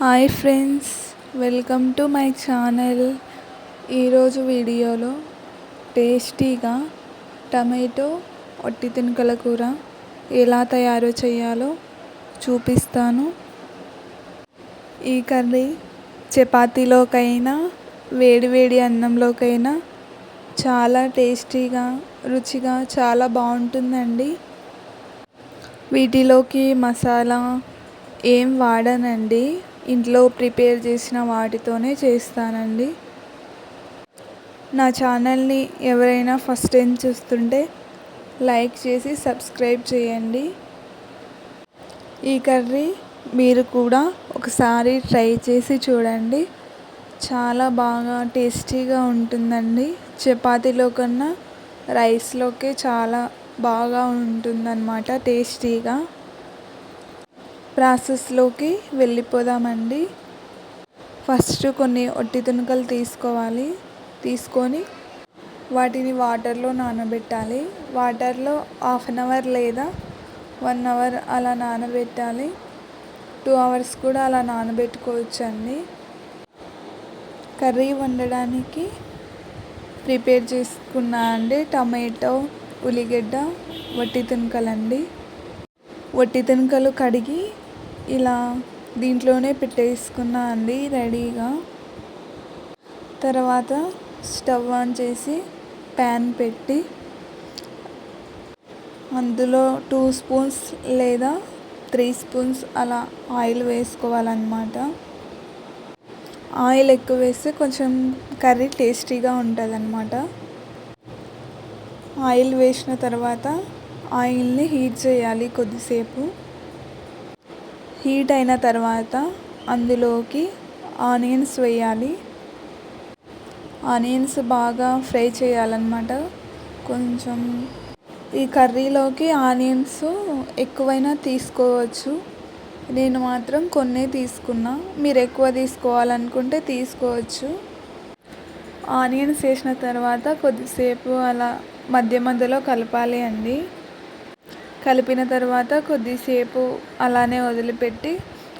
Hi friends welcome to my channel. ఈరోజు వీడియోలో టేస్టీగా టమాటో ఒట్టి తినుకల కూర ఎలా తయారు చేయాలో చూపిస్తాను. ఈ కర్రీ చపాతీలోకైనా వేడివేడి అన్నంలోకైనా చాలా టేస్టీగా రుచిగా చాలా బాగుంటుందండి. వీటిలోకి మసాలా ఏం వాడనండి. ఇంట్లో ప్రిపేర్ చేసిన వాటితోనే చేస్తానండి. నా ఛానల్ని ఎవరైనా ఫస్ట్ టైం చూస్తుంటే లైక్ చేసి సబ్స్క్రైబ్ చేయండి. ఈ కర్రీ మీరు కూడా ఒకసారి ట్రై చేసి చూడండి. చాలా బాగా టేస్టీగా ఉంటుందండి. చపాతీలో కన్నా రైస్లోకే చాలా బాగా ఉంటుందన్నమాట టేస్టీగా. ప్రాసెస్లోకి వెళ్ళిపోదామండి. ఫస్ట్ కొన్ని ఒట్టి తునకలు తీసుకోవాలి. తీసుకొని వాటిని వాటర్లో నానబెట్టాలి. వాటర్లో హాఫ్ అన్ అవర్ లేదా వన్ అవర్ అలా నానబెట్టాలి. టూ అవర్స్ కూడా అలా నానబెట్టుకోవచ్చండి. కర్రీ వండడానికి ప్రిపేర్ చేసుకున్నా అండి. టమాటో ఉల్లిగడ్డ వట్టి తునకలండి వట్టి తునకలు కడిగి ఇలా దీంట్లోనే పెట్టేసుకున్నా అండి రెడీగా. తర్వాత స్టవ్ ఆన్ చేసి ప్యాన్ పెట్టి అందులో టూ స్పూన్స్ లేదా త్రీ స్పూన్స్ అలా ఆయిల్ వేసుకోవాలన్నమాట. ఆయిల్ ఎక్కువ వేస్తే కొంచెం కర్రీ టేస్టీగా ఉంటుంది అన్నమాట ఆయిల్ వేసిన తర్వాత ఆయిల్ని హీట్ చేయాలి కొద్దిసేపు. హీట్ అయిన తర్వాత అందులోకి ఆనియన్స్ వేయాలి. ఆనియన్స్ బాగా ఫ్రై చేయాలన్నమాట. కొంచెం ఈ కర్రీలోకి ఆనియన్స్ ఎక్కువైనా తీసుకోవచ్చు. నేను మాత్రం కొన్నే తీసుకున్నా. మీరు ఎక్కువ తీసుకోవాలనుకుంటే తీసుకోవచ్చు. ఆనియన్స్ వేసిన తర్వాత కొద్దిసేపు అలా మధ్య మధ్యలో కలపాలి అండి. కలిపిన తర్వాత కొద్దిసేపు అలానే వదిలిపెట్టి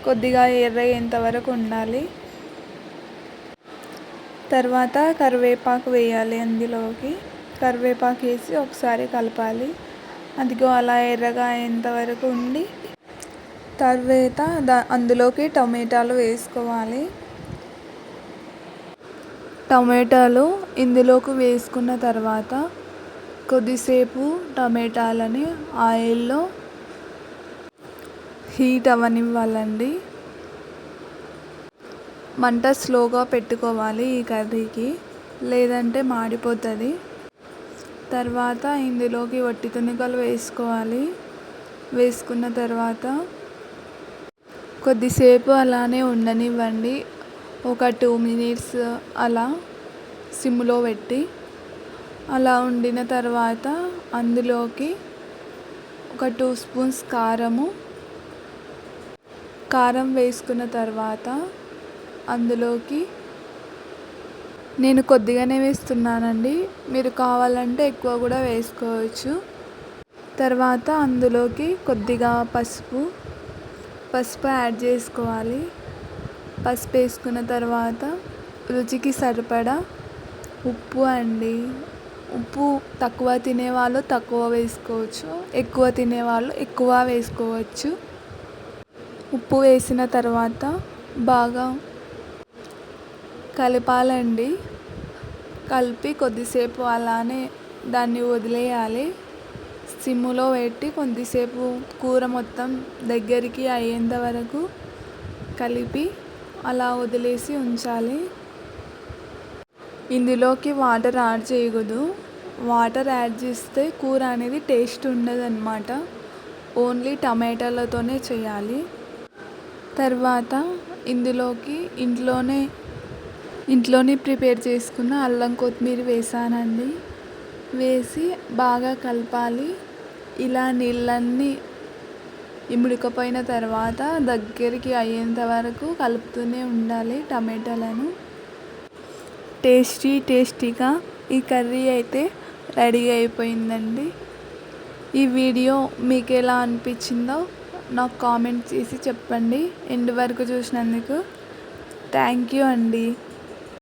కొద్దిగా ఎర్రయ్యేంత వరకు ఉండాలి. తర్వాత కరివేపాకు వేయాలి అందులోకి. కరివేపాకు వేసి ఒకసారి కలపాలి. అదిగో అలా ఎర్రగా అయ్యేంత వరకు ఉండి తర్వాత దా అందులోకి టమాటాలు వేసుకోవాలి. టమాటాలు ఇందులోకి వేసుకున్న తర్వాత కొద్దిసేపు టమాటాలని ఆయిల్లో హీట్ అవ్వనివ్వాలండి. మంట స్లోగా పెట్టుకోవాలి ఈ కర్రీకి. లేదంటే మాడిపోతుంది. తర్వాత ఇందులోకి వట్టి తునికలు వేసుకోవాలి. వేసుకున్న తర్వాత కొద్దిసేపు అలానే ఉండనివ్వండి. ఒక టూ మినిట్స్ అలా సిమ్లో పెట్టి అలా వండిన తర్వాత అందులోకి ఒక టూ స్పూన్స్ కారము. కారం వేసుకున్న తర్వాత అందులోకి నేను కొద్దిగానే వేస్తున్నానండి. మీరు కావాలంటే ఎక్కువ కూడా వేసుకోవచ్చు. తర్వాత అందులోకి కొద్దిగా పసుపు పసుపు యాడ్ చేసుకోవాలి. పసుపు వేసుకున్న తర్వాత రుచికి సరిపడా ఉప్పు అండి. ఉప్పు తక్కువ తినేవాళ్ళు తక్కువ వేసుకోవచ్చు ఎక్కువ తినేవాళ్ళు ఎక్కువ వేసుకోవచ్చు. ఉప్పు వేసిన తర్వాత బాగా కలపాలండి. కలిపి కొద్దిసేపు అలానే దాన్ని వదిలేయాలి. సిమ్లో పెట్టి కొద్దిసేపు కూర మొత్తం దగ్గరికి అయ్యేంత వరకు కలిపి అలా వదిలేసి ఉంచాలి. ఇందులోకి వాటర్ యాడ్ చేయకూడదు. వాటర్ యాడ్ చేస్తే కూర అనేది టేస్ట్ ఉండదు అనమాట ఓన్లీ టమాటాలతోనే చేయాలి. తర్వాత ఇందులోకి ఇంట్లోనే ఇంట్లోనే ప్రిపేర్ చేసుకున్న అల్లం కొత్తిమీర వేసానండి. వేసి బాగా కలపాలి. ఇలా నీళ్ళన్నీ ఇముడుకపోయిన తర్వాత దగ్గరికి అయ్యేంత వరకు కలుపుతూనే ఉండాలి టమాటాలను. టేస్టీ టేస్టీగా ఈ కర్రీ అయితే రెడీ అయిపోయిందండి. ఈ వీడియో మీకు ఎలా అనిపించిందో నాకు కామెంట్ చేసి చెప్పండి. ఎండ్ వరకు చూసినందుకు థ్యాంక్ యూ అండి.